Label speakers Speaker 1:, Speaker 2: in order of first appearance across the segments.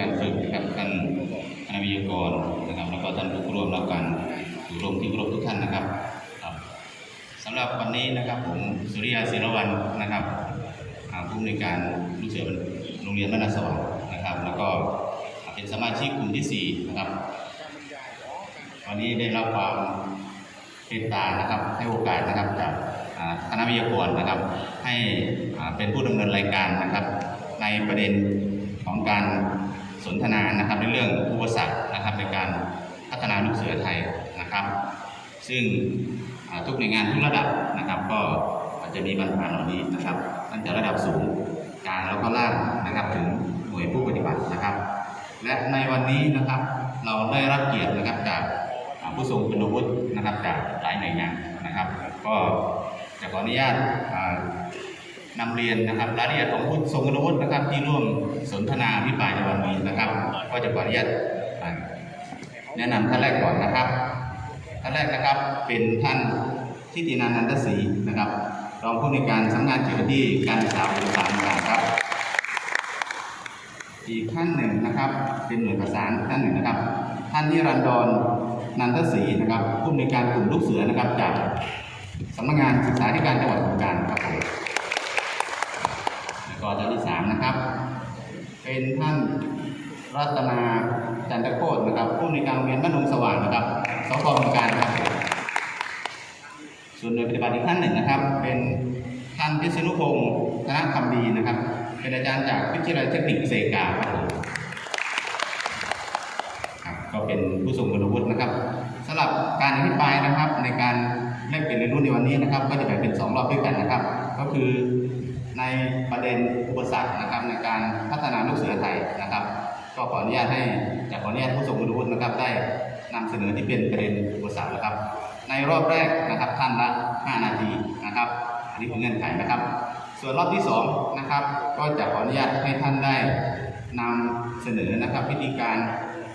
Speaker 1: การฝึกนะครับท่านคณะวิทยากรนะครับแล้วก็ท่านผู้ร่วมรับการอยู่ร่วมที่เคารพทุกท่านนะครับสำหรับวันนี้นะครับผมสุริยาศิรวันนะครับผู้ในวยการลูกเสือโรงเรียนบ้านนาสว่างนะครับ แล้วก็เป็นสมาชิกกลุ่มที่สี่นะครับวันนี้ได้รับความเมตตานะครับให้โอกาสนะครับจากคณะวิทยากรนะครับ ให้เป็นผู้ดำเนินรายการนะครับ ในประเด็นของการ สนทนานะครับในเรื่องอุปสรรคนะครับในการพัฒนาลูกเสือไทยนะครับ ซึ่งทุกหน่วยงานทุกระดับนะครับ ก็อาจจะมีปัญหาเหล่านี้นะครับ ตั้งแต่ระดับสูงกลางแล้วก็ล่างนะครับถึงหน่วยผู้ปฏิบัตินะครับ และในวันนี้นะครับเราได้รับเกียรตินะครับจากผู้ทรงคุณวุฒินะครับจากหลายหน่วยงานนะครับ ก็จะขออนุญาต นำเรียนนะครับรายละเอียดของผู้ทรงคุณวุฒินะครับ ที่ร่วมสนทนาพิปรายในวันนี้นะครับ ก็จะขออนุญาตแนะนำท่านแรกก่อนนะครับท่านแรกนะครับเป็นท่านทิตินันนันทศรีนะครับรองผู้ในการสำนักงานเกี่ยวกับที่การศึกษาอุตสาหกรรมครับ อีกท่านหนึ่งนะครับ เป็นหน่วยประสานท่านหนึ่งนะครับ ท่านนิรันดรนันทศรีนะครับผู้อำนการกลุ่มลูกเสือนะครับจากสำนักงานศึกษาธิการจังหวัดบึงกาฬครับผม ก็ท่านที่สามนะครับ เป็นท่านรัตนาจันทโคตรนะครับผู้อำนการเรียนบ้านดงสว่างนะครับสพบึงกาฬครับ ส่วนหน่วยปฏิบัติอีกท่านหนึ่งนะครับ เป็นท่านพิษณุพงศ์ธนคำดีนะครับ เป็นอาจารย์จากวิทยาลัยเทคนิคเซกาครับก็เป็นผู้ทรงคุณวุฒินะครับสำหรับการอภิปรายนะครับในการแลกเปลี่ยนเรียนรู้ในวันนี้นะครับ ก็จะแบ่งเป็นสองรอบด้วยกันนะครับ ก็คือ ในประเด็นอุปสรรคนะครับในการพัฒนาลูกเสือไทยนะครับ ก็ขออนุญาตให้จากขออนุญาตผู้ทรงคุณวุฒินะครับ ได้นำเสนอที่เป็นประเด็นอุปสรรคนะครับ ในรอบแรกนะครับท่านละ 5 นาทีนะครับอันนี้คือเงื่อนไขนะครับ ส่วนรอบที่สองนะครับก็จะขออนุญาตให้ท่านได้นำเสนอนะครับวิธีการ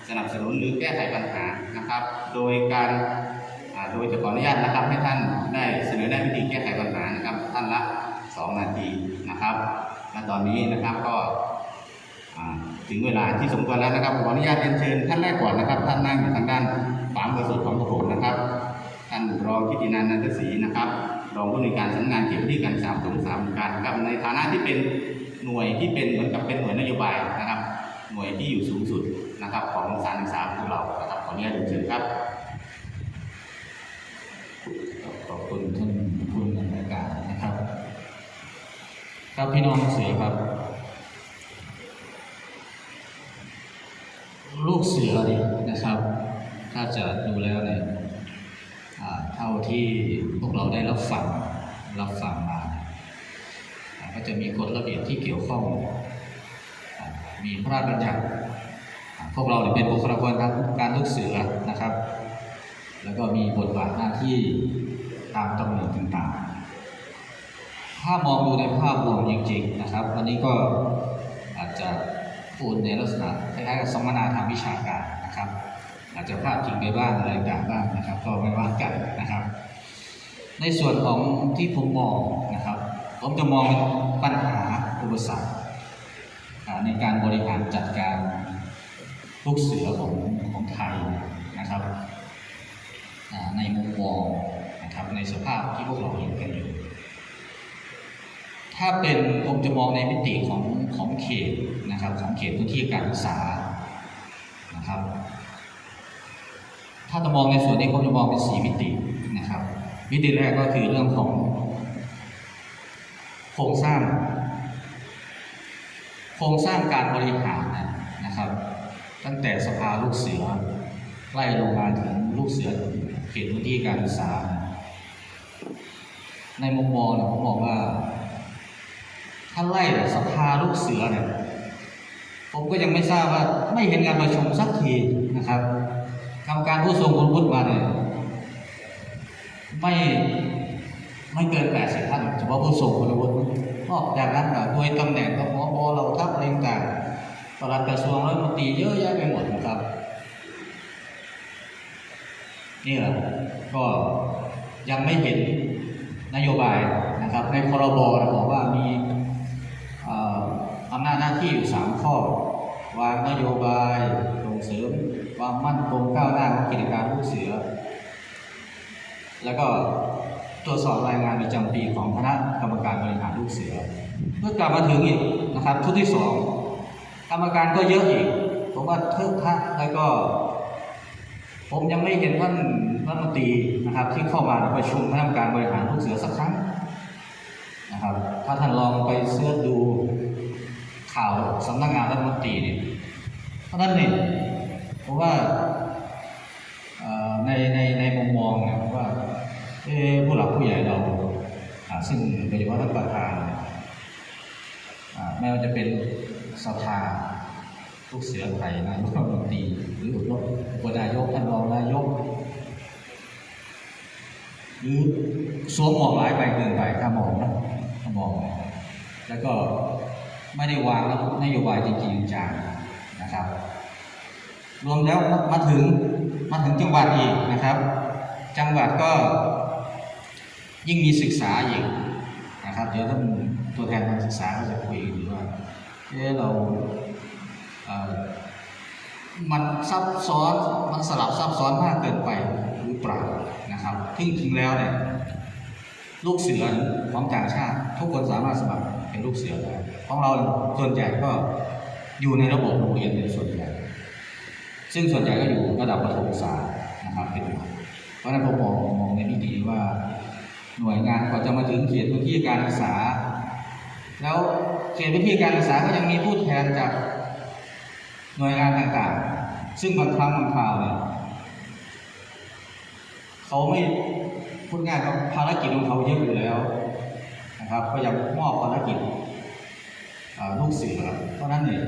Speaker 1: สนับสนุนหรือแก้ไขปัญหานะครับ โดยการโดยจะขออนุญาตนะครับให้ท่านได้เสนอได้วิธีแก้ไขปัญหานะครับ ท่านละ 2 นาทีนะครับ และตอนนี้นะครับก็ถึงเวลาที่สมควรแล้วนะครับขออนุญาตเรียนเชิญท่านแรกก่อนนะครับ ท่านนั่งอยู่ทางด้านขวามือสุดของกระผมนะครับ ท่านรองกิตินันท์นันทศรีนะครับ รองผู้ในวยการสำนักงานเกี่ยวกับที่การสามสงสามการนะครับในฐานะที่เป็นหน่วยที่เป็นเหมือนกับเป็นหน่วยนโยบายนะครับ หน่วยที่อยู่สูงสุดนะครับ ของสารศึกษาของเรานะครับขออนุญาตเรียนเชิญครับ
Speaker 2: ครับพี่น้องเสือครับ ลูกเสือเนี่ยนะครับ ถ้าจะดูแล้วเนี่ยเท่าที่พวกเราได้รับฟังรับฟังมาก็จะมีกฎระเบียบที่เกี่ยวข้อง มีพระราชบัญญัติพวกเราเป็นบุคลากรทางการลูกเสือนะครับ แล้วก็มีบทบาทหน้าที่ตามตำแหน่งต่า ถ้ามองดูในภาพรวมจริง ๆ นะครับ วันนี้ก็อาจจะพูดในลักษณะคล้ายๆกับสมมนาทางวิชาการนะครับ อาจจะพลาดจริงไปบ้างอะไรต่างๆบ้างนะครับ ก็ไม่ว่ากันนะครับ ในส่วนของที่ผมมองนะครับ ผมจะมองปัญหาอุปสรรคในการบริหารจัดการลูกเสือของของไทยนะครับในมุมมองนะครับในสภาพที่พวกเราเห็นกันอยู่ ถ้าเป็นผมจะมองในมิติของของเขตนะครับของเขตพื้นที่การศึกษานะครับ ถ้าจะมองในส่วนนี้ผมจะมองเป็นสีมิตินะครับ มิติแรกก็คือเรื่องของโครงสร้าง โครงสร้างการบริหารนะครับ ตั้งแต่สภาลูกเสือไล่ลงมาถึงลูกเสือเขตพื้นที่การศึกษา ในมุมมองผมมองว่า ถ้าไล่สภาลูกเสือเนี่ยผมก็ยังไม่ทราบว่าไม่เห็นการประชุมสักทีนะครับกรรมการผู้ทรงคุณวุฒิมาเนี่ยไม่ไม่เกินแปดสิบท่านเฉพาะผู้ทรงคุณวุฒินอกจากนั้นโดยตำแหน่งก็พอบอเราทัพอะไรต่างๆปลัดกระทรวงรัฐมนตรีเยอะแยะไปหมดนะครับนี่แหละก็ยังไม่เห็นนโยบายนะครับ ในพรบบอกว่า มีเอ่ออำนาหน้าที่อยู่สามข้อ วางนโยบายส่งเสริมความมั่นคงก้าวหน้าของกิจการลูกเสือ แล้วก็ตรวจสอบรายงานประจำปีของคณะกรรมการบริหารลูกเสือ เมื่อกลับมาถึงอีกนะครับชุดที่สองกรรมการก็เยอะอีก ผมว่าเทิดทักแล้วก็ ผมยังไม่เห็นท่านรัฐมนตรีนะครับ ที่เข้ามาประชุมคณะกรรมการบริหารลูกเสือสักครั้งนะครับ ถ้าท่านลองไปเสิร์ชดู ข่าวสำนักงานรัฐมนตรีเนี่ยเพราะนั้นเนี่ยผมว่าเอ่อในในในมุมมองเนี่ยว่าเอ๊ะผู้หลักผู้ใหญ่เราซึ่งโดยเฉพาะท่านประธานเนี่ยไม่ว่าจะเป็นสภาลูกเสือไทยนายกรัฐมนตรีหรืออุปนายกท่านรองนายกหรือสวมหมวกหลายใบเกินไปถ้ามองนะถ้ามอง แล้วก็ ไม่ได้วางนโยบายจริงๆจังนะครับ รวมแล้วมาถึงมาถึงจังหวัดอีกนะครับ จังหวัดก็ยิ่งมีศึกษาอีกนะครับเดี๋ยวท่านตัวแทนการศึกษาก็จะคุยกันอว่าเอ๊ะเราเอ่อมันซับซ้อนมันสลับซับซ้อนมากเกินไปหรือเปล่านะครับที่จริงแล้วเนี่ยลูกเสือของต่างชาติ ทุกคนสามารถสมัคร เป็นลูกเสือได้ของเราส่วนใหญ่ก็อยู่ในระบบโรงเรียนเป็นส่วนใหญ่ ซึ่งส่วนใหญ่ก็อยู่ระดับประถมศึกษานะครับเป็นหลักเพราะฉะนั้นผมมองมองในมิติว่าหน่วยงานกว่าจะมาถึงเขตพื้นที่การศึกษา แล้วเขตพื้นที่การศึกษาก็ยังมีผู้แทนจากหน่วยงานต่างๆ ซึ่งบางครั้งบางคราวเนี่ยเขาไม่พูดง่ายๆก็ภารกิจของเขาเยอะอยู่แล้ว นะครับก็ยากมอบภารกิจลูกเสือ เพราะนั้นเนี่ย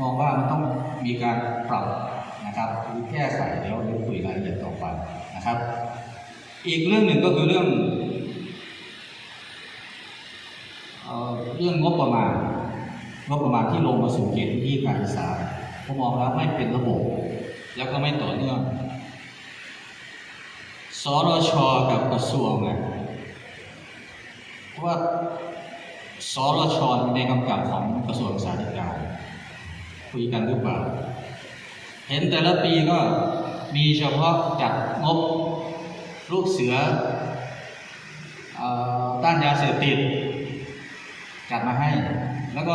Speaker 2: มองว่ามันต้องมีการปรับนะครับหรือแก้ไขเดี๋ยวเดี๋ยวคุยรายละเอียดต่อไปนะครับ อีกเรื่องหนึ่งก็คือเรื่องเออเรื่องงบประมาณงบประมาณที่ลงมาสู่เขตที่การศึกษาผมมองแล้วไม่เป็นระบบ แล้วก็ไม่ต่อเนื่องสรชกับกระทรวงเนี่ย ว่าสรชในกำกับของกระทรวงสาธารณสุขคุยกันหรือเปล่า เห็นแต่ละปีก็มีเฉพาะจัดงบลูกเสืออต้านยาเสพติดจัดมาให้ แล้วก็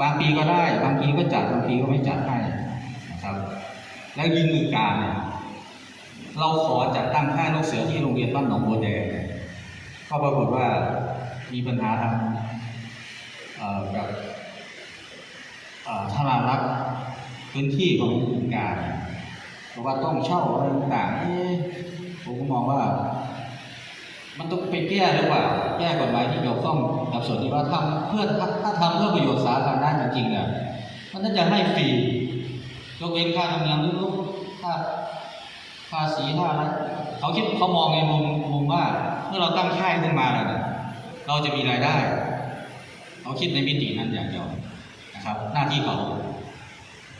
Speaker 2: บางปีก็ได้ บางปีก็จัด บางปีก็ไม่จัดให้นะครับ แล้วยิงมือการเนี่ยเราขอจัดตั้งค่ายลูกเสือที่โรงเรียนบ้านหนองบัวแดงเนี่ยก็ปรากฏว่า มีปัญหาทางกับเอ่อธนารักพื้นที่ของมือการ เพราะว่าต้องเช่าอะไรต่างๆผมก็มองว่า มันต้องไปแก้หรือเปล่าแก้กฎหมายที่เกี่ยวข้องกับส่วนที่ว่าทำเพื่อถ้าทำเพื่อประโยชน์สาธารณะจริงๆเนี่ยมันน่าจะให้ฟรียกเว้นค่าธรรมเนียมหรือค่าภาษีค่าอะไรเขาคิดเขามองในมุมมุมว่าเมื่อเราตั้งค่ายขึ้นมาแล้วเนี่ย เราจะมีรายได้เขาคิดในมิตินั้นอย่างเดียวนะครับ หน้าที่เขา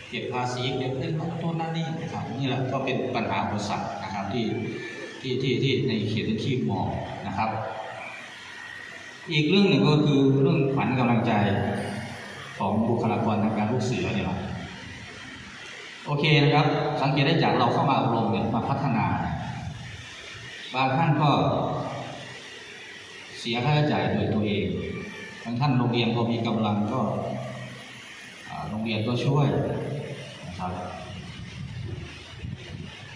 Speaker 2: เก็บภาษีเก็บเงินต้นนั่นนี่นะครับนี่แหละก็เป็นปัญหาอุปสรรคนะครับที่ที่ที่ที่ในเขตพื้นที่มองนะครับ อีกเรื่องหนึ่งก็คือเรื่องขวัญกำลังใจของบุคลากรทางการลูกเสือเนี่ยโอเคนะครับ สังเกตได้จากเราเข้ามาอบรมเนี่ยมาพัฒนา บางท่านก็ สียค่าใช้จ่ายโดยตัวเองบางท่านโรงเรียนพอมีกำลังก็โรงเรียนก็ช่วยนะครับ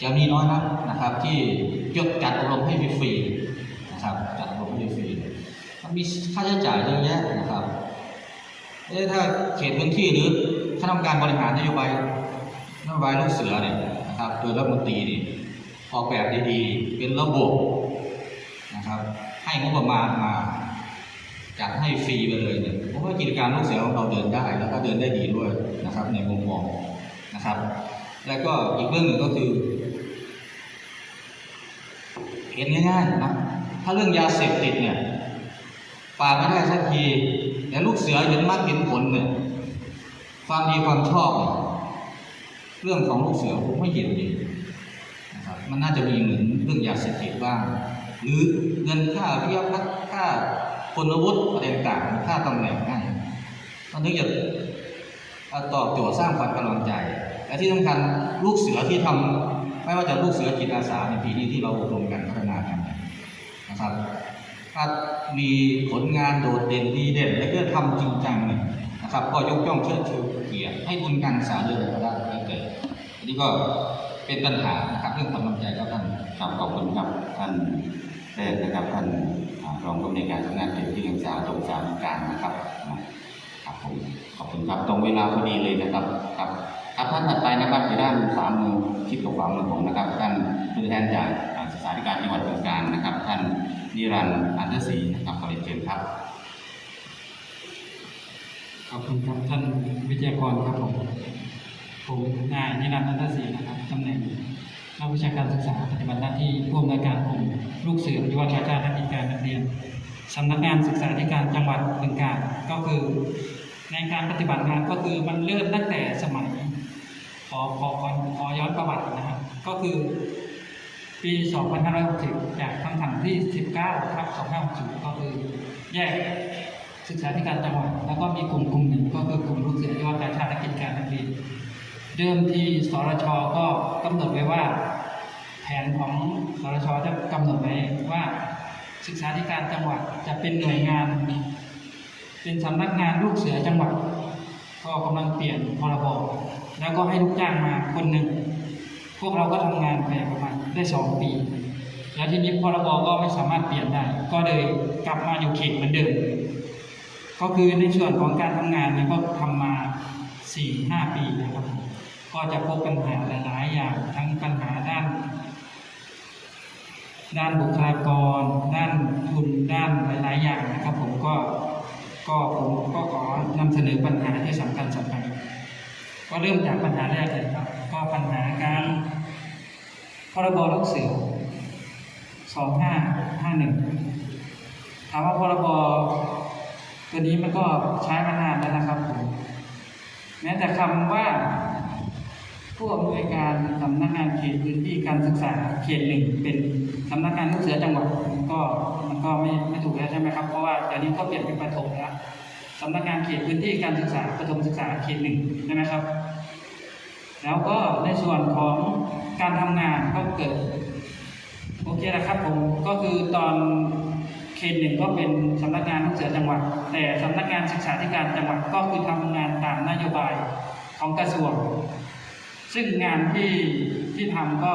Speaker 2: จะมีน้อยนักนะครับ ที่ยกจัดอบรมให้ฟรีนะครับจัดอบรมให้ฟรีมันมีค่าใช้จ่ายเยอะแยะนะครับเอ๊ะถ้าเขตพื้นที่หรือคณะกรรมการบริหารนโยบายนโยบายลูกเสือเนี่ยนะครับโดยรัฐมนตรีนี่ออกแบบดีๆ เป็นระบบนะครับ ให้งบประมาณมาจัดให้ฟรีไปเลยเนี่ยผมว่ากิจการลูกเสือของเราเดินได้ แล้วก็เดินได้ดีด้วยนะครับ ในมุมมองนะครับ แล้วก็อีกเรื่องหนึ่งก็คือ เห็นง่ายๆนะถ้าเรื่องยาเสพติดเนี่ยปราบไม่ได้สักทีแต่ลูกเสือเห็นมากเห็นผลเนี่ยความดีความชอบเนี่ยเรื่องของลูกเสือผมไม่เห็นเลยนะครับมันน่าจะมีเหมือนเรื่องยาเสพติดบ้าง หรือเงินค่าเบี้ยพัดค่าคนอาวุธอะไรต่างค่าตำแหน่งให้มันถึงจะเอ่อตอบโจทย์สร้างขวัญกำลังใจ และที่สำคัญลูกเสือที่ทำไม่ว่าจะลูกเสือจิตอาสาในปีนี้ที่เราอบรมกันพัฒนากันนะครับถ้ามีผลงานโดดเด่นดีเด่นและก็ทำจริงจังเนี่ยนะครับ ก็ยกย่องเชิดชูเกียรติให้ทุนการศึกษาเรื่องอะไรก็ได้แล้วแต่อันนี้ก็เป็นปัญหานะครับเรื่องความกำลังใจก็ท่าน
Speaker 1: ครับขอบคุณครับท่าน แรกนะครับท่านรองผู้อำนวยการสำนักงานเขตที่ศึกษาตรงสามการนะครับครับผมขอบคุณครับตรงเวลาพอดีเลยนะครับครับครับท่านถัดไปนะครับอยู่ด้านขวามือชิดกับขวามือผมนะครับ ท่านผู้แทนจากอ่าศึกษาธิการจังหวัดบึงกาฬนะครับ ท่านนิรันดร์อันเดอร์ศรีนะครับขอเรียนเชิญครับ
Speaker 3: ขอบคุณครับท่านวิทยากรครับผมผมนายนิรันดร์นันทศรีนะครับตำแหน่ง นักวิชาการศึกษาปฏิบัติหน้าที่ผู้อำนวยการกลุ่มลูกเสือยุวกาชาตินักกิจการนักเรียนสำนักงานศึกษาธิการจังหวัดบึงกาฬก็คือ ในการปฏิบัติงานก็คือมันเริ่มตั้งแต่สมัยขอขอขอขอย้อนประวัตินะครับก็คือปี 2560 จากคำสั่งที่ 19ทับ2560 ก็คือแยกศึกษาธิการจังหวัดแล้วก็มีกลุ่มกลุ่มหนึ่งก็คือกลุ่มลูกเสือยุวกาชาติและกิจการนักเรียนเดิมที่สรชก็กำหนดไว้ว่า นของสรชจะกำหนดไว้ว่าศึกษาธิการจังหวัดจะเป็นหน่วยงาน เป็นสำนักงานลูกเสือจังหวัด ก็กำลังเปลี่ยนพรบแล้วก็ให้ลูกจ้างมาคนหนึ่งพวกเราก็ทำงานไปประมาณได้สองปี แล้วทีนี้พรบก็ไม่สามารถเปลี่ยนได้ ก็เลยกลับมาอยู่เขตเหมือนเดิม ก็คือในส่วนของการทำงานเนี่ยก็ทำมาสี่ห้าปีนะครับ ก็จะพบปัญหาหลายๆอย่างทั้งปัญหาด้าน ด้านบุคลากร ด้านทุนด้านหลาย ๆ อย่างนะครับ ผมก็ก็ผมก็ขอนำเสนอปัญหาที่สำคัญสำคัญก็เริ่มจากปัญหาแรกเลยครับ ก็ปัญหาการพรบลูกเสือสองห้าห้าหนึ่งถามว่าพรบตัวนี้มันก็ใช้มานานแล้วนะครับผมแม้แต่คำว่าผู้อำนวยการสำนักงานเขตพื้นที่การศึกษาเขตหนึ่งเป็น สำนักงานลูกเสือจังหวัดมันก็มันก็ไม่ไม่ถูกแล้วใช่ไหมครับ เพราะว่าเดี๋ยวนี้ก็เปลี่ยนเป็นประถมแล้วสำนักงานเขตพื้นที่การศึกษาประถมศึกษาเขตหนึ่งใช่ไหมครับ แล้วก็ในส่วนของการทำงานก็เกิดโอเคนะครับผมก็คือตอนเขตหนึ่งก็เป็นสำนักงานลูกเสือจังหวัด แต่สำนักงานศึกษาธิการจังหวัดก็คือทำงานตามนโยบายของกระทรวง ซึ่งงานที่ที่ทำก็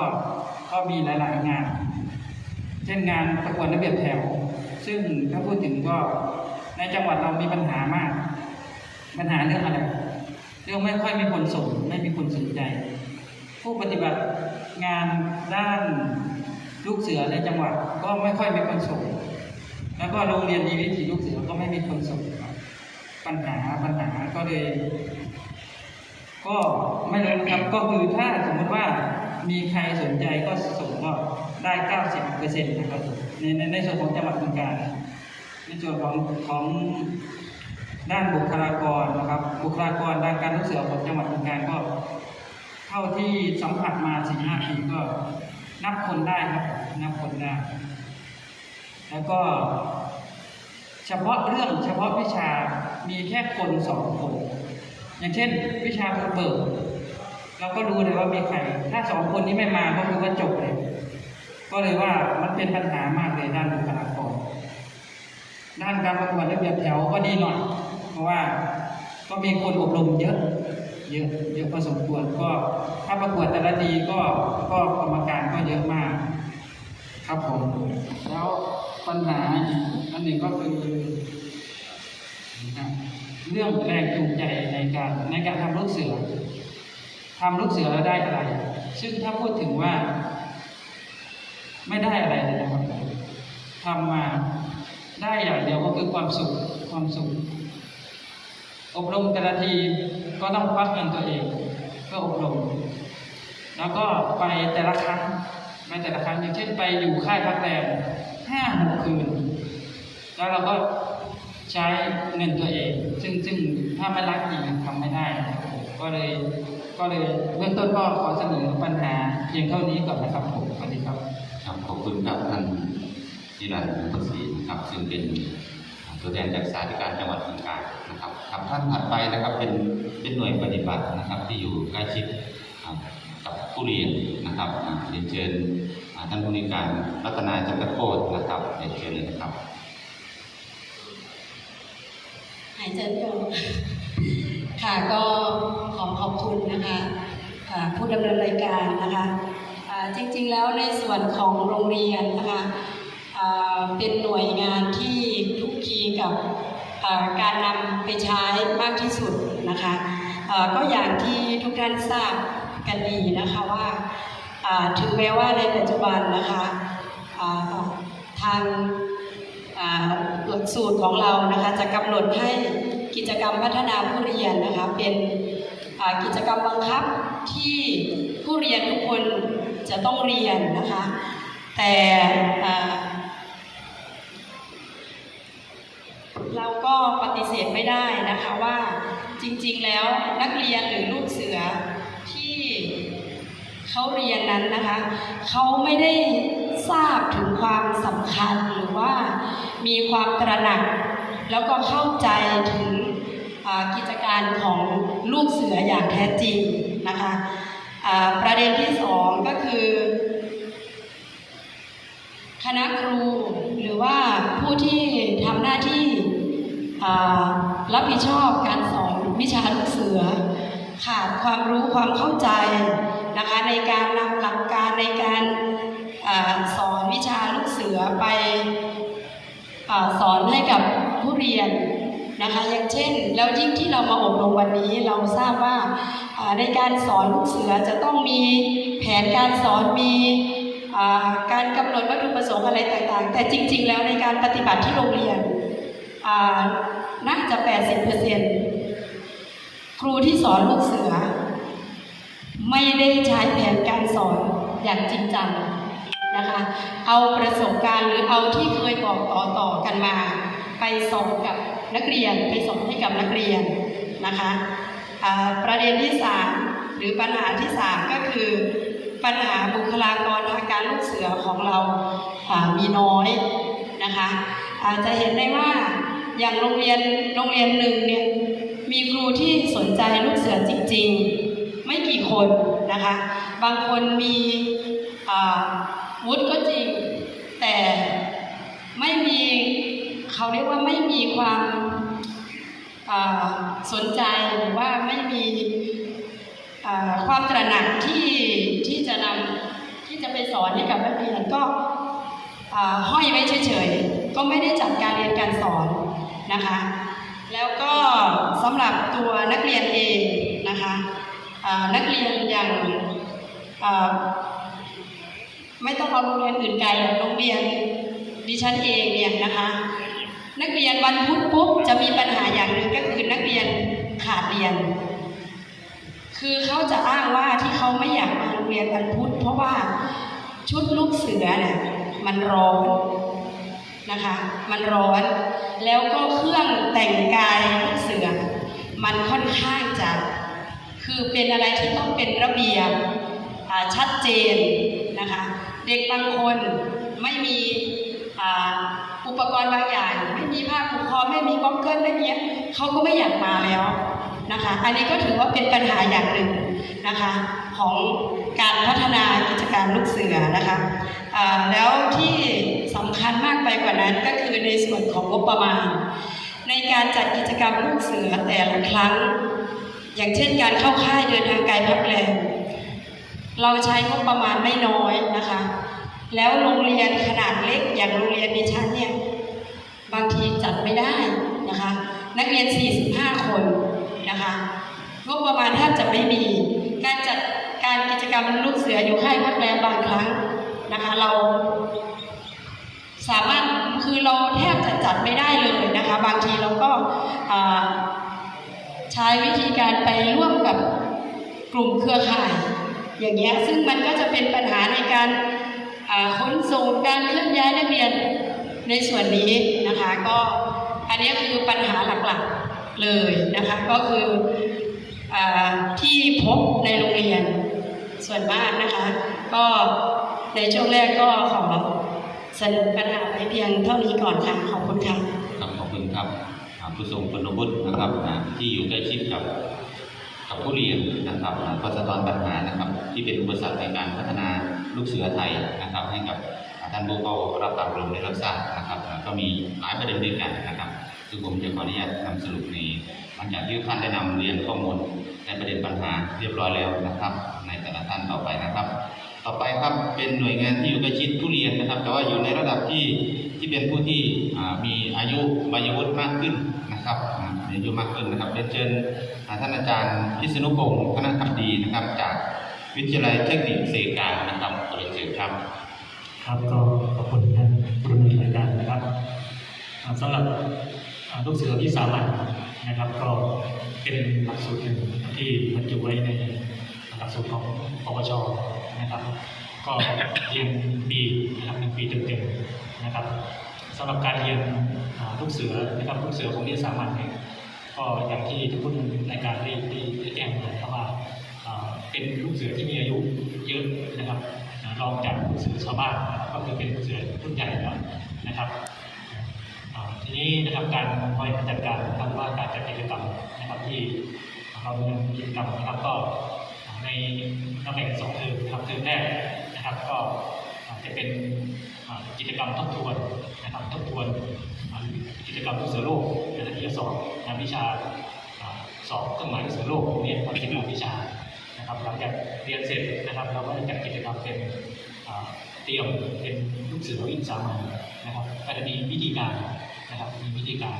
Speaker 3: ก็มีหลาย ๆ งาน เช่นงานประกวดระเบียบแถว ซึ่งถ้าพูดถึงก็ในจังหวัดเรามีปัญหามาก ปัญหาเรื่องอะไร เรื่องไม่ค่อยมีคนสนไม่มีคนสนใจ ผู้ปฏิบัติงานด้านลูกเสือในจังหวัดก็ไม่ค่อยมีคนส่ง แล้วก็โรงเรียนดีวิถีลูกเสือก็ไม่มีคนส่งปัญหาปัญหาก็เลย ก็ไม่รู้นะครับก็คือถ้าสมมติว่ามีใครสนใจก็ส่งก็ ได้ 90เปอร์เซ็นต์นะครับในในในส่วนของจังหวัดบึงกาฬในส่วนของของด้านบุคลากรนะครับ บุคลากรด้านการลูกเสือของจังหวัดบึงกาฬก็เท่าที่สัมผัสมาสี่ห้าปีก็นับคนได้ครับ นับคนได้ แล้วก็เฉพาะเรื่องเฉพาะวิชามีแค่คนสองคน อย่างเช่น วิชาบุกเบิกเราก็รู้เลยว่ามีใคร ถ้าสองคนนี้ไม่มาก็คือว่าจบเลย ก็เลยว่ามันเป็นปัญหามากเลยด้านบุคลากรด้านการประกวดระเบียบแถวก็ดีหน่อยเพราะว่าก็มีคนอบรมเยอะ เยอะเยอะพอสมควรก็ถ้าประกวดแต่ละทีก็ก็กรรมการก็เยอะมาก ครับผมแล้วปัญหาอันหนึ่งก็คือเรื่องแรงจูงใจในการในการทำลูกเสือทำลูกเสือแล้วได้อะไร ซึ่งถ้าพูดถึงว่า ไม่ได้อะไรเลยนะครับทำมาได้อย่างเดียวก็คือความสุขความสุข อบรมแต่ละทีก็ต้องควักเงินตัวเองเพื่ออบรม แล้วก็ไปแต่ละครั้งไปแต่ละครั้งอย่างเช่นไปอยู่ค่ายพักแรมห้าหกคืน แล้วเราก็ใช้เงินตัวเอง ซึ่งซึ่งถ้าไม่รักจริงทำไม่ได้ ก็เลยก็เลยเบื้องต้นก็ขอเสนอปัญหาเพียงเท่านี้ก่อนนะครับผมวัสดี คุ
Speaker 1: ณครับท่านนิรันดร์อันเดอร์ศรีนะครับ ซึ่งเป็นตัวแทนจากสาธิการจังหวัดบึงกาฬนะครับครับท่านถัดไปนะครับเป็นเป็นหน่วยปฏิบัตินะครับ ที่อยู่ใกล้ชิดกับผู้เรียนนะครับเรียนเชิญท่านผู้ในวยการรัตนาจักรโคตรนะครับเรียนเชิญเลยนะครับ
Speaker 4: หายใจไม่ออกค่ะก็ขอขอบคุณนะคะผู้ดำเนินรายการนะคะ จริงๆแล้วในส่วนของโรงเรียนนะคะเป็นหน่วยงานที่คลุกคีกับการนำไปใช้มากที่สุดนะคะก็อย่างที่ทุกท่านทราบกันดีนะคะว่าถึงแม้ว่าในปัจจุบันนะคะทางหลักสูตรของเรานะคะจะกำหนดให้กิจกรรมพัฒนาผู้เรียนนะคะเป็นกิจกรรมบังคับที่ผู้เรียนทุกคน จะต้องเรียนนะคะ แต่เราก็ปฏิเสธไม่ได้นะคะว่าจริงๆแล้วนักเรียนหรือลูกเสือที่เขาเรียนนั้นนะคะเขาไม่ได้ทราบถึงความสำคัญหรือว่ามีความตระหนัก แล้วก็เข้าใจถึงกิจการของลูกเสืออย่างแท้จริงนะคะ ประเด็นที่สองก็คือ คณะครูหรือว่าผู้ที่ทำหน้าที่รับผิดชอบการสอนวิชาลูกเสือ ขาดความรู้ความเข้าใจนะคะในการนำหลักการในการอสอนวิชาลูกเสือไปอสอนให้กับผู้เรียน นะคะอย่างเช่น แล้วยิ่งที่เรามาอบรมวันนี้เราทราบว่าในการสอนลูกเสือจะต้องมีแผนการสอนมีการกำหนดวัตถุประสงค์อะไรต่างๆ แต่จริง ๆ แล้วในการปฏิบัติที่โรงเรียนอ่าน่าจะ 80%เครูที่สอนลูกเสือ ไม่ได้ใช้แผนการสอนอย่างจริงจังนะคะเอาประสบการณ์หรือเอาที่เคยบอกต่อๆกันมา ไปสอนกับ นักเรียนไปสอนให้กับนักเรียนนะคะประเด็นที่สามหรือปัญหาที่สามก็คือ ปัญหาบุคลากรทางการลูกเสือของเราอ่ามีน้อยนะคะอาจจะเห็นได้ว่าอย่างโรงเรียนโรงเรียนหนึ่งเนี่ยมีครูที่สนใจลูกเสือจริง ๆ ไม่กี่คนนะคะ บางคนมีวุฒิก็จริง แต่ไม่มี เขาเรียกว่าไม่มีความสนใจหรือว่าไม่มีความตระหนักที่ที่จะนำที่จะไปสอนให้กับนักเรียนก็ห้อยไว้เฉยๆ ก็ไม่ได้จัดการเรียนการสอนนะคะ แล้วก็สำหรับตัวนักเรียนเองนะคะนักเรียนอย่างไม่ต้องเอาโรงเรียนอื่นไกลหรอกโรงเรียนดิฉันเองเนี่ยนะคะ นักเรียนวันพุธปุ๊บจะมีปัญหาอย่างหนึ่งก็คือนักเรียนขาดเรียน คือเขาจะอ้างว่าที่เขาไม่อยากมาโรงเรียนวันพุธเพราะว่าชุดลูกเสือเนี่ยมันร้อนนะคะ มันร้อน แล้วก็เครื่องแต่งกายลูกเสือ มันค่อนข้างจะคือเป็นอะไรที่ต้องเป็นระเบียบชัดเจนนะคะ เด็กบางคนไม่มีอุปกรณ์บางอย่าง ม่มีผ้าผูกคอไม่มีก๊อกเกิลไม่มีเขาก็ไม่อยากมาแล้วนะคะ อันนี้ก็ถือว่าเป็นปัญหาอย่างหนึ่งนะคะ ของการพัฒนากิจการลูกเสือนะคะอ่าแล้วที่สำคัญมากไปกว่านั้นก็คือในส่วนของงบประมาณ ในการจัดกิจกรรมลูกเสือแต่ละครั้ง อย่างเช่นการเข้าค่ายเดินทางไกลพักแรมเราใช้งบประมาณไม่น้อยนะคะ แล้วโรงเรียนขนาดเล็กอย่างโรงเรียนดิฉันเนี่ย บางทีจัดไม่ได้นะคะ นักเรียน 45 คนนะคะงบประมาณแทบจะไม่มี การจัดการกิจกรรมลูกเสืออยู่ค่ายพักแรมบางครั้งนะคะ เรา สามารถคือเราแทบจะจัดไม่ได้เลยนะคะ บางทีเราก็ใช้วิธีการไปร่วมกับกลุ่มเครือข่าย อย่างเงี้ยซึ่งมันก็จะเป็นปัญหาในการขนส่งการเคลื่อนย้ายนักเรียน ในส่วนนี้นะคะก็อันนี้คือปัญหาหลักๆเลยนะคะก็คืออที่พบในโรงเรียนส่วนมากนะคะก็ในช่วงแรกก็ขอเสรุปปัญหาไว้เพียงเท่านี้ก่อนค่ะขอบคุณค่ะ
Speaker 1: ครับขอบคุณครับผู้ทรงคุณวุฒินะครับอ่าที่อยู่ใกล้ชิดกับกับผู้เรียนนะครับอ่าก็สะท้อนปัญหานะครับ ที่เป็นอุปสรรคในการพัฒนาลูกเสือไทยนะครับให้กับ ท่านผู้เข้ารับการอบรมได้รับทราบนะครับ ก็มีหลายประเด็นด้วยกันนะครับ ซึ่งผมจะขออนุญาตนำสรุปในหลังจากที่ท่านได้นำเรียนข้อมูลในประเด็นปัญหาเรียบร้อยแล้วนะครับ ในแต่ละท่านต่อไปนะครับ ต่อไปครับเป็นหน่วยงานที่อยู่ใกล้ชิดผู้เรียนนะครับ แต่ว่าอยู่ในระดับที่ที่เป็นผู้ที่มีอายุวัยวุฒิมากขึ้นนะครับอายุมากขึ้นนะครับเรียนเชิญท่านอาจารย์พิษณุพงศ์คณะขับดีนะครับ จากวิทยาลัยเทคนิคเสกานะครับเรียนเชิญครับ
Speaker 5: ครับก็ขอบคุณท่านผู้ดำเนินรายการนะครับอ่าสำหรับลูกเสือที่สามัญนะครับ ก็เป็นหลักสูตรหนึ่งที่บรรจุไว้ในหลักสูตรของปวชนะครับ ก็เรียนปีนะครับหนึ่งปีเต็มๆนะครับสำหรับการเรียนลูกเสือนะครับลูกเสือของเรียนสามัญเนี่ยก็อย่างที่ทุกคนในการได้ได้แจ้งไปนะครับว่าเป็นลูกเสือที่มีอายุเยอะนะครับรองจากผู้สื่อชาวบ้าน ก็คือเป็นผู้สื่อรุ่นใหญ่แล้วนะครับทีนี้นะครับการบริหารจัดการนะครับว่าการจัดกิจกรรมนะครับที่เราดำเนินกิจกรรมนะครับก็ในเราแบ่งสองเทอมนะครับเทอมแรกนะครับก็จะเป็นกิจกรรมทบทวนนะครับทบทวนกิจกรรมผู้สื่อโลกนะครับที่จะสอนงานวิชาสอบเครื่องหมายผู้สื่อโลกเนี่ยความคิดวิชานะครับหลังจากเรียนเสร็จนะครับเราก็จะจัดกิจกรรมเป็น เตรียมเป็นลูกเสือวิ่งสามัญนะครับก็จะมีวิธีการนะครับมีวิธีการ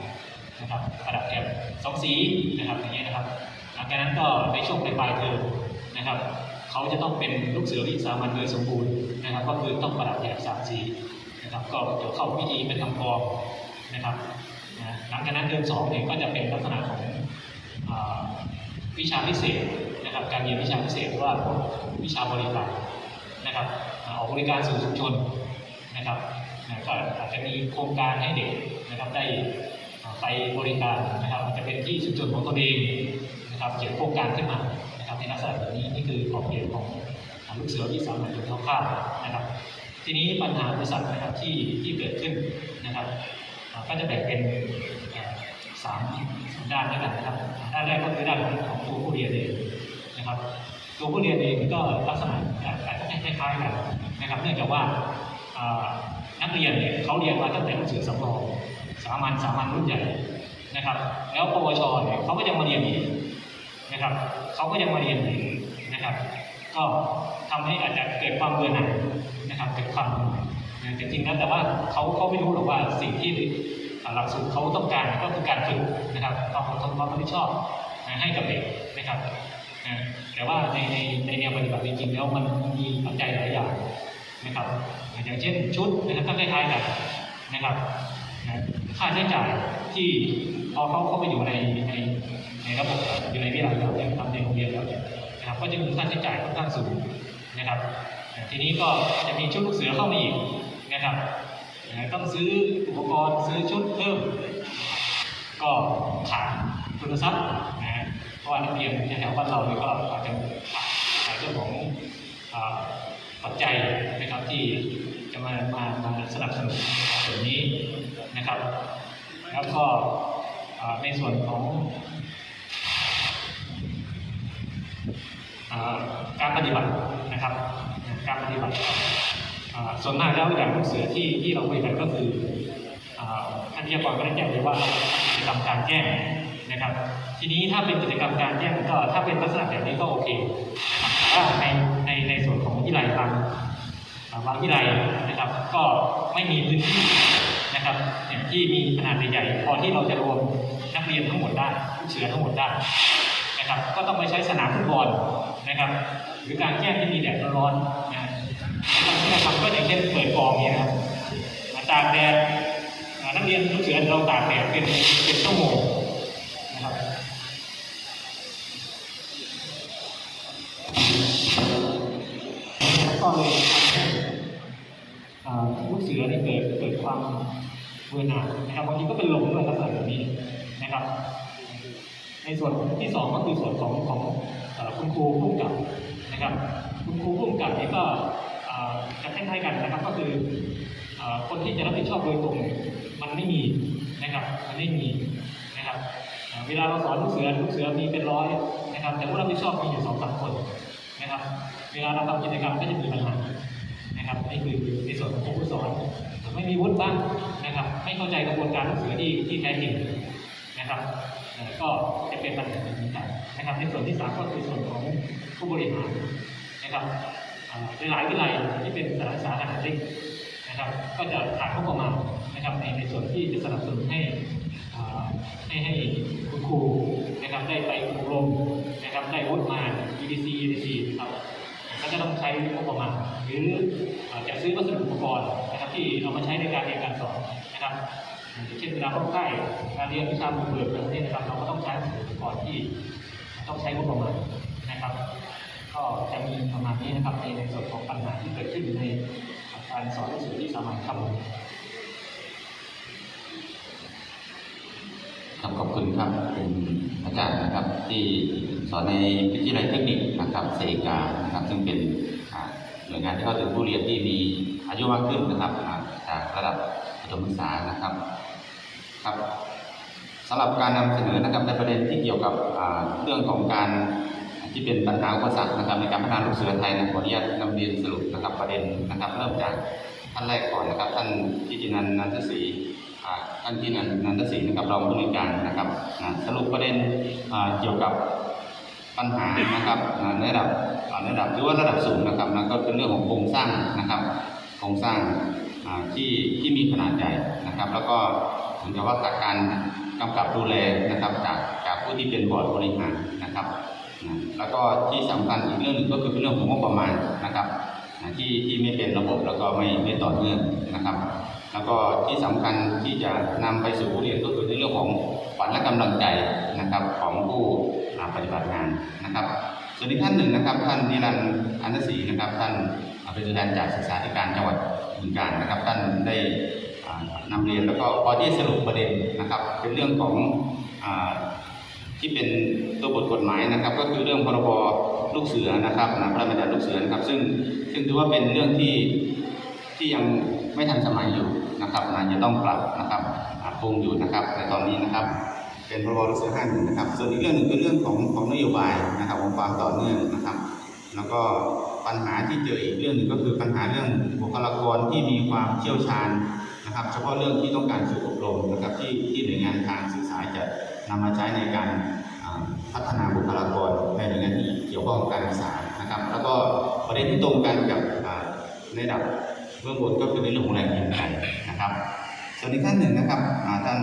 Speaker 5: นะครับประดับแถบสองสีนะครับอย่างเงี้ยนะครับหลังจากนั้นก็ในช่วงปลายๆเทอมนะครับเขาจะต้องเป็นลูกเสือวิ่งสามัญโดยสมบูรณ์นะครับ ก็คือต้องประดับแถบสามสีนะครับ ก็จะเข้าพิธีเป็นทำกองนะครับหลังจากนั้นเทอมสองเนี่ยก็จะเป็นลักษณะของวิชาพิเศษนะครับ การเรียนวิชาพิเศษว่าวิชาบริการนะครับ อ่าออกบริการสู่ชุมชนนะครับก็อาจจะมีโครงการให้เด็กนะครับได้ไปบริการนะครับอาจจะเป็นที่ชุมชนของตนเองนะครับเขียนโครงการขึ้นมานะครับในลักษณะแบบนี้นี่คือขอบเขตของลูกเสือที่สามารถเป็นคร่าวนะครับ ทีนี้ปัญหาบริษัทนะครับที่ที่เกิดขึ้นนะครับก็จะแบ่งเป็นสามด้านด้วยกันนะครับด้านแรกก็คือด้านของตัวผู้เรียนเองนะครับตัวผู้เรียนเองก็ลักษณะอาจจะคล้ายๆกัน นะครับ เนื่องจากว่านักเรียนเนี่ยเขาเรียนมาตั้งแต่หนังสือสำรองสามัญสามัญรุ่นใหญ่นะครับ แล้วปวชเนี่ยเขาก็ยังมาเรียนอีกนะครับเขาก็ยังมาเรียนอีกนะครับ ก็ทำให้อาจจะเกิดความเบื่อหน่ายนะครับเกิดความเบื่อหน่ายนะจริงๆแล้วแต่ว่าเขาเขาไม่รู้หรอกว่าสิ่งที่หลักสูตรเขาต้องการก็คือการฝึกนะครับความอดทนความรับผิดชอบให้กับเด็กนะครับนะแต่ว่าในในในแนวปฏิบัติจริงๆแล้วมันมีปัจจัยหลายอย่าง อย่างเช่นชุดนะครับก็คล้ายๆกันนะครับนะค่าใช้จ่ายที่พอเขาเข้าไปอยู่ในในในระบบอยู่ในวิทยาลัยแล้วเนี่ยทำในโรงเรียนแล้วเนี่ยนะครับก็จะมีค่าใช้จ่ายค่อนข้างสูงนะครับ ทีนี้ก็จะมีชุดลูกเสือเข้ามาอีกนะครับต้องซื้ออุปกรณ์ซื้อชุดเพิ่ม ก็ขาดทุนทรัพย์นะเพราะว่านักเรียนแถวบ้านเราเนี่ยก็อาจจะขาดเรื่องของอ่าปัจจัยนะครับที่ มามามาสนับสนุนส่วนนี้นะครับ แล้วก็ในส่วนของอการปฏิบัตินะครับ การปฏิบัติส่วนมากแล้วอย่างลูกเสือที่ที่เราคุยกันก็คือท่านวิทยากรก็ได้แจ้งไว้ว่ากิจกรรมการแจ้งนะครับ ทีนี้ถ้าเป็นกิจกรรมการแจ้งก็ถ้าเป็นลักษณะแบบนี้ก็โอเคนะครับแต่ว่าในในในส่วนของวิทยาลัยบาง บางวิทยาลัยนะครับ ก็ไม่มีพื้นที่นะครับอย่างที่มีขนาดใหญ่พอที่เราจะรวมนักเรียนทั้งหมดได้ลูกเสือทั้งหมดได้นะครับ ก็ต้องไปใช้สนามฟุตบอลนะครับ หรือการแจ้งที่มีแดดร้อนนะที่เราทำก็อย่างเช่นเปิดกองเนี่ยนะครับตากแดดนักเรียนลูกเสือเราตากแดดเป็นเป็นชั่วโมง เสือนี่เกิดเกิดความเบื่อหน่ายนะครับบางทีก็เป็นลมด้วยลักษณะแบบนี้นะครับ ในส่วนที่สองก็คือส่วนของของคุณครูผู้กำกับนะครับ คุณครูผู้กำกับนี่ก็จะคล้ายๆกันนะครับ ก็คือคนที่จะรับผิดชอบโดยตรงมันไม่มีนะครับมันไม่มีนะครับเวลาเราสอนลูกเสือลูกเสือมีเป็นร้อยนะครับ แต่ผู้รับผิดชอบมีอยู่สองสามคนนะครับ เวลาเราทำกิจกรรมก็จะมีปัญหา นะครับนี่คือในส่วนของผู้สอน ไม่มีวุฒิบ้างนะครับ ไม่เข้าใจกระบวนการลูกเสือที่ที่แท้จริงนะครับก็จะเป็นปัญหาเหมือนกันนะครับ ในส่วนที่สามก็คือส่วนของผู้บริหารนะครับอ่าหลายวิไลที่เป็นสถานศึกษาขนาดเล็กนะครับ ก็จะขาดงบประมาณนะครับในในส่วนที่จะสนับสนุนให้ให้ให้คุณครูนะครับได้ไปอบรมนะครับได้วุฒิมา EDC EDC ครับ ก็จะต้องใช้งบประมาณหรือจะซื้อวัสดุอุปกรณ์นะครับที่เอามาใช้ในการเรียนการสอนนะครับเช่นเวลาเข้าใกล้การเรียนวิชาบุคคลแบบนี้นะครับ เราก็ต้องใช้อุปกรณ์ที่ต้องใช้งบประมาณนะครับ ก็จะมีประมาณนี้นะครับในในส่วนของปัญหาที่เกิดขึ้นในการสอนหนังสือที่สามัญครับผม
Speaker 1: ครับขอบคุณครับเป็นอาจารย์นะครับ ที่สอนในวิทยาลัยเทคนิคนะครับเสกานะครับ ซึ่งเป็นหน่วยงานที่เข้าถึงผู้เรียนที่มีอายุมากขึ้นนะครับจากระดับประถมศึกษานะครับครับสำหรับการนำเสนอนะครับในประเด็นที่เกี่ยวกับเรื่องของการที่เป็นปัญหาอุปสรรคนะครับในการพัฒนาลูกเสือไทยนะขออนุญาตนำเรียนสรุปนะครับประเด็นนะครับ เริ่มจากท่านแรกก่อนนะครับ ท่านทิตินันท์นันทศรี ท่านทิตินันนันทศรีนะครับรองผู้อำนวยการนะครับสรุปประเด็นเกี่ยวกับปัญหานะครับในระดับในระดับหรือว่าระดับสูงนะครับนั่นก็เป็นเรื่องของโครงสร้างนะครับโครงสร้างที่ที่มีขนาดใหญ่นะครับ แล้วก็เหมือนกับว่าขาดการกำกับดูแลนะครับจากจากผู้ที่เป็นบอร์ดบริหารนะครับแล้วก็ที่สำคัญอีกเรื่องหนึ่งก็คือเป็นเรื่องของงบประมาณนะครับที่ที่ไม่เป็นระบบแล้วก็ไม่ไม่ต่อเนื่องนะครับ แล้วก็ที่สำคัญที่จะนำไปสู่ผู้เรียนก็คือในเรื่องของขวัญและกำลังใจนะครับของผู้ปฏิบัติงานนะครับส่วนอีกท่านหนึ่งนะครับ ท่านนิรันดร์อันตศรีนะครับ ท่านเป็นตัวแทนจากศึกษาธิการจังหวัดบึงกาฬนะครับ ท่านได้อ่านำเรียนแล้วก็พอที่สรุปประเด็นนะครับ เป็นเรื่องของอที่เป็นตัวบทกฎหมายนะครับ ก็คือเรื่องพรบลูกเสือนะครับนะพระราชบัญญัติลูกเสือนะครับ ซึ่งซึ่งถือว่าเป็นเรื่องที่ที่ยัง ไม่ทันสมัยอยู่นะครับนะจะต้องปรับนะครับปรุงอยู่นะครับในตอนนี้นะครับเป็นพรบลูกเสือห้าหนึ่งนะครับ ส่วนอีกเรื่องหนึ่งเป็นเรื่องของของนโยบายนะครับของความต่อเนื่องนะครับ แล้วก็ปัญหาที่เจออีกเรื่องหนึ่งก็คือปัญหาเรื่องบุคลากรที่มีความเชี่ยวชาญนะครับ เฉพาะเรื่องที่ต้องการฝึกอบรมนะครับที่ที่หน่วยงานทางศึกษาจะนำมาใช้ในการพัฒนาบุคลากรในหน่วยงานที่เกี่ยวข้องกับการศึกษานะครับ แล้วก็ประเด็นที่ตรงกันกับในระดับ เบื้องบนก็คือในเรื่องของแรงจูงใจนะครับ ส่วนอีกท่านหนึ่งนะครับท่าน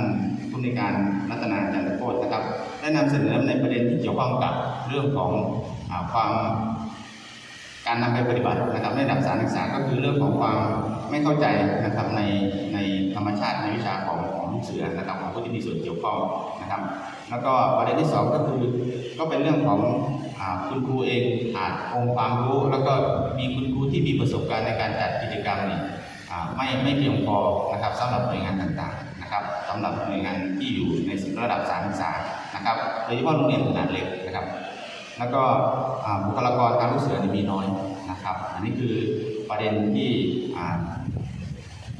Speaker 1: ผู้ในการรัตนาจันทโคตรนะครับได้นำเสนอในประเด็นที่เกี่ยวข้องกับเรื่องของอความการนำไปปฏิบัตินะครับในระดับสารศึกษาก็คือเรื่องของความไม่เข้าใจนะครับในในธรรมชาติในวิชาของของลูกเสือนะครับของผู้ที่มีส่วนเกี่ยวข้องนะครับ แล้วก็ประเด็นที่สองก็คือก็เป็นเรื่องของ คุณครูเองขาดองค์ความรู้ แล้วก็มีคุณครูที่มีประสบการณ์ในการจัดกิจกรรมนี่ไม่ไม่เพียงพอนะครับสำหรับหน่วยงานต่างๆนะครับสำหรับหน่วยงานที่อยู่ในระดับสารศึกษานะครับโดยเฉพาะโรงเรียนขนาดเล็กนะครับ แล้วก็บุคลากรทางลูกเสือมีน้อยนะครับ อันนี้คือประเด็นที่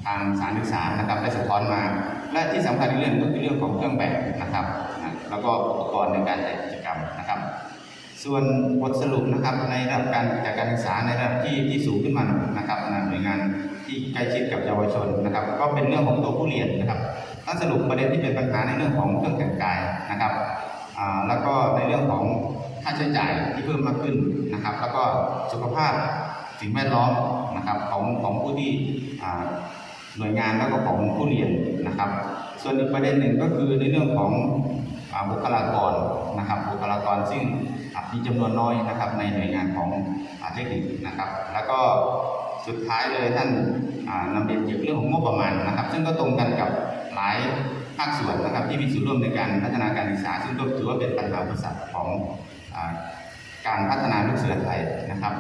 Speaker 1: ทางสารศึกษานะครับได้สะท้อนมา และที่สำคัญอีกเรื่องก็คือเรื่องของเครื่องแบบนะครับ แล้วก็อุปกรณ์ในการจัดกิจกรรมนะครับ ส่วนบทสรุปนะครับในระดับการจากการศึกษาในระดับที่ที่สูงขึ้นมานะครับนหน่วยงานที่ใกล้ชิดกับเยาวชนนะครับ ก็เป็นเรื่องของตัวผู้เรียนนะครับท่าสรุปประเด็นที่เป็นปัญหาในเรื่องของเครื่องแต่งกายนะครับแล้วก็ในเรื่องของค่าใช้จ่ายที่เพิ่มมากขึ้นนะครับ แล้วก็สุขภาพสิ่งแวดล้อมนะครับของของผู้ที่หน่วยงานแล้วก็ของผู้เรียนนะครับ ส่วนอีกประเด็นหนึ่งก็คือในเรื่องของบุคลากรนะครับบุคลากรซึ่ง มีจำนวนน้อยนะครับในหน่วยงานของอาเทคนิคนะครับ แล้วก็สุดท้ายเลยท่านอ่านำเรียนเกี่ยวกับเรื่องของงบประมาณนะครับ ซึ่งก็ตรงกันกับหลายภาคส่วนนะครับที่มีส่วนร่วมในการพัฒนาการศึกษา ซึ่งก็ถือว่าเป็นปัญหาอุปสรรคของอการพัฒนาลูกเสือไทยนะครับ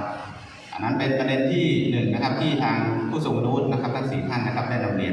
Speaker 1: อันนั้นเป็นประเด็นที่หนึ่งนะครับที่ทางผู้ทรงรู้นะครับทั้งสี่ท่านนะครับได้นำเรียน